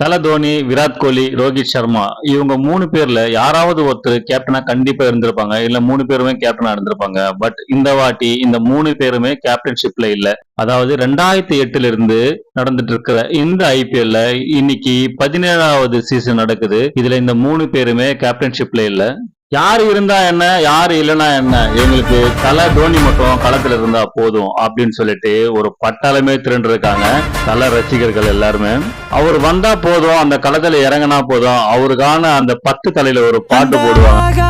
தல தோனி விராட் கோலி ரோஹித் சர்மா இவங்க மூணு பேர்ல யாராவது ஒருத்தர் கேப்டனா கண்டிப்பா இருந்திருப்பாங்க. இல்ல மூணு பேருமே கேப்டனா இருந்திருப்பாங்க. பட் இந்த வாட்டி இந்த மூணு பேருமே கேப்டன்ஷிப்ல இல்ல. அதாவது ரெண்டாயிரத்தி எட்டுல இருந்து நடந்துட்டு இருக்கிற இந்த ஐபிஎல்ல இன்னைக்கு பதினேழாவது சீசன் நடக்குது. இதுல இந்த மூணு பேருமே கேப்டன்ஷிப்ல இல்ல. யார் இருந்தா என்ன யார் இல்லைன்னா என்ன? எங்களுக்கு தலை தோனி மட்டும் களத்துல இருந்தா போதும் அப்படின்னு சொல்லிட்டு ஒரு பட்டாளமே திரண்டு இருக்காங்க தல ரசிகர்கள் எல்லாருமே. அவர் வந்தா போதும் அந்த களத்துல இறங்கினா போதும். அவருக்கான அந்த பத்து தலையில ஒரு பாட்டு போடுவாங்க.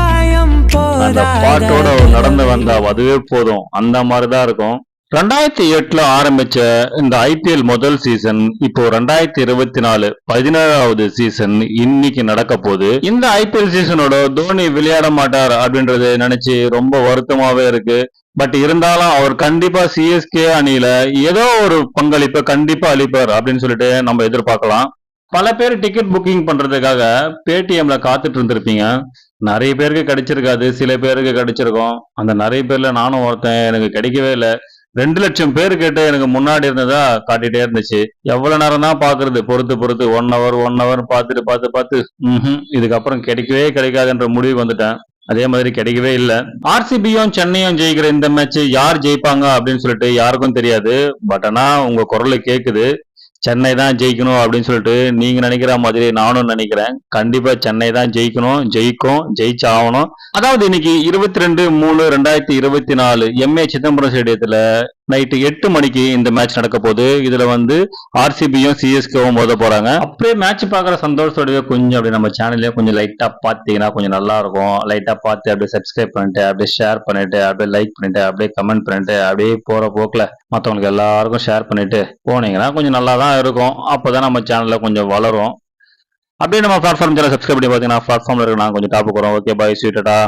அந்த பாட்டோட அவர் நடந்து வந்தா அதுவே போதும். அந்த மாதிரிதான் இருக்கும். ரெண்டாயிரத்தி எட்டுல ஆரம்பிச்ச இந்த ஐபிஎல் முதல் சீசன் இப்போ ரெண்டாயிரத்தி இருபத்தி நாலு பதினேழாவது சீசன் இன்னைக்கு நடக்க போகுது. இந்த ஐபிஎல் சீசனோட தோனி விளையாட மாட்டார் அப்படின்றத நினைச்சு ரொம்ப வருத்தமாவே இருக்கு. பட் இருந்தாலும் அவர் கண்டிப்பா சிஎஸ்கே அணியில ஏதோ ஒரு பங்களிப்பை கண்டிப்பா அளிப்பார் அப்படின்னு சொல்லிட்டு நம்ம எதிர்பார்க்கலாம். பல பேர் டிக்கெட் புக்கிங் பண்றதுக்காக பேடிஎம்ல காத்துட்டு இருந்திருப்பீங்க. நிறைய பேருக்கு கிடைச்சிருக்காது. சில பேருக்கு கிடைச்சிருக்கும். அந்த நிறைய பேர்ல நானும் ஒருத்தன் எனக்கு கிடைக்கவே இல்லை. ரெண்டு லட்சம் பேர் கேட்டு எனக்கு முன்னாடி இருந்ததா காட்டிட்டே இருந்துச்சு. எவ்வளவு நேரம் தான் பாக்குறது? பொறுத்து பொறுத்து. ஒன் ஹவர் ஒன் ஹவர் பார்த்துட்டு பார்த்து பார்த்து. ம்ஹும், இதுக்கப்புறம் கிடைக்கவே கிடைக்காதுன்ற முடிவு வந்துட்டேன். அதே மாதிரி கிடைக்கவே இல்லை. ஆர்சிபியும் சென்னையும் ஜெயிக்கிற இந்த மேட்ச் யார் ஜெயிப்பாங்க அப்படின்னு சொல்லிட்டு யாருக்கும் தெரியாது. பட் ஆனா உங்க குரல் கேக்குது. சென்னை தான் ஜெயிக்கணும் அப்படின்னு சொல்லிட்டு நீங்க நினைக்கிற மாதிரி நானும் நினைக்கிறேன். கண்டிப்பா சென்னை தான் ஜெயிக்கணும் ஜெயிக்கும் ஜெயிச்சு ஆகணும் அதாவது இன்னைக்கு இருபத்தி ரெண்டு மூணு ரெண்டாயிரத்தி இருபத்தி நாலு எம்ஏ சிதம்பரம் ஸ்டேடியத்துல நைட்டு எட்டு மணிக்கு இந்த மேட்ச் நடக்க போகுது. இதுல வந்து ஆர்சிபியும் சிஎஸ்கேவும் மோத போறாங்க. அப்படியே மேட்ச் பாக்குற சந்தோஷத்தோடவே கொஞ்சம் அப்படியே நம்ம சேனல்லையே கொஞ்சம் லைட்டா பாத்தீங்கன்னா கொஞ்சம் நல்லா இருக்கும். லைட்டா பார்த்து அப்படியே சப்ஸ்கிரைப் பண்ணிட்டு அப்படியே ஷேர் பண்ணிட்டு அப்படியே லைக் பண்ணிட்டு அப்படியே கமெண்ட் பண்ணிட்டு அப்படியே போற போக்குல மத்தவங்களுக்கு எல்லாருக்கும் ஷேர் பண்ணிட்டு போனீங்கன்னா கொஞ்சம் நல்லா தான் இருக்கும். அப்பதான் நம்ம சேனல்ல கொஞ்சம் வளரும். அப்படியே நம்ம பிளாட்ஃபார்ம் சேனல் சப்ஸ்கிரைப் பண்ணி பார்த்தீங்கன்னா பிளாட்ஃபார்ம்ல இருக்கு நான் கொஞ்சம் டாப் வரோம். Okay bye ஸ்வீட்டடா